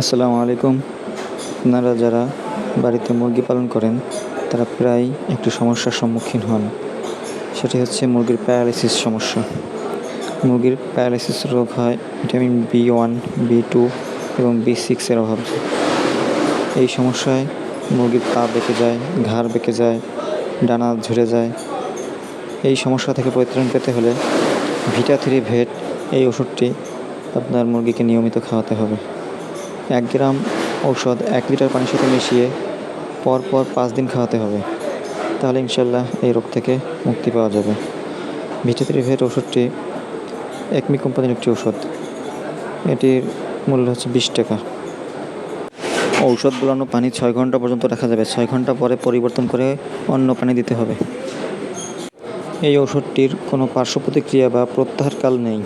আসসালামু আলাইকুম। আপনারা যারা বাড়িতে মুরগি পালন করেন, তারা প্রায় একটি সমস্যার সম্মুখীন হন। সেটি হচ্ছে মুরগির প্যারালাইসিস সমস্যা। মুরগির প্যারালাইসিস রোগ হয় vitamin B one, B two এবং বি সিক্সের অভাব। এই সমস্যায় মুরগির পা বেঁকে যায়, ঘাড় বেঁকে যায়, ডানা ঝরে যায়। এই সমস্যা থেকে পরিত্রাণ পেতে হলে ভিটা থ্রি ভেট এই ওষুধটি আপনার মুরগিকে নিয়মিত খাওয়াতে হবে। এক গ্রাম ঔষধ এক লিটার পানির সাথে মিশিয়ে পর পর পাঁচ দিন খাওয়াতে হবে। তাহলে ইনশাল্লাহ এই রোগ থেকে মুক্তি পাওয়া যাবে। ভিটাথ্রি ভেট ওষুধটি একমি কোম্পানির একটি ওষুধ এটির মূল্য হচ্ছে বিশ টাকা। ঔষধ গুলানো পানি ছয় ঘণ্টা পর্যন্ত রাখা যাবে। ছয় ঘণ্টা পরে পরিবর্তন করে অন্য পানি দিতে হবে। এই ওষুধটির কোনো পার্শ্ব প্রতিক্রিয়া বা প্রত্যাহারকাল নেই।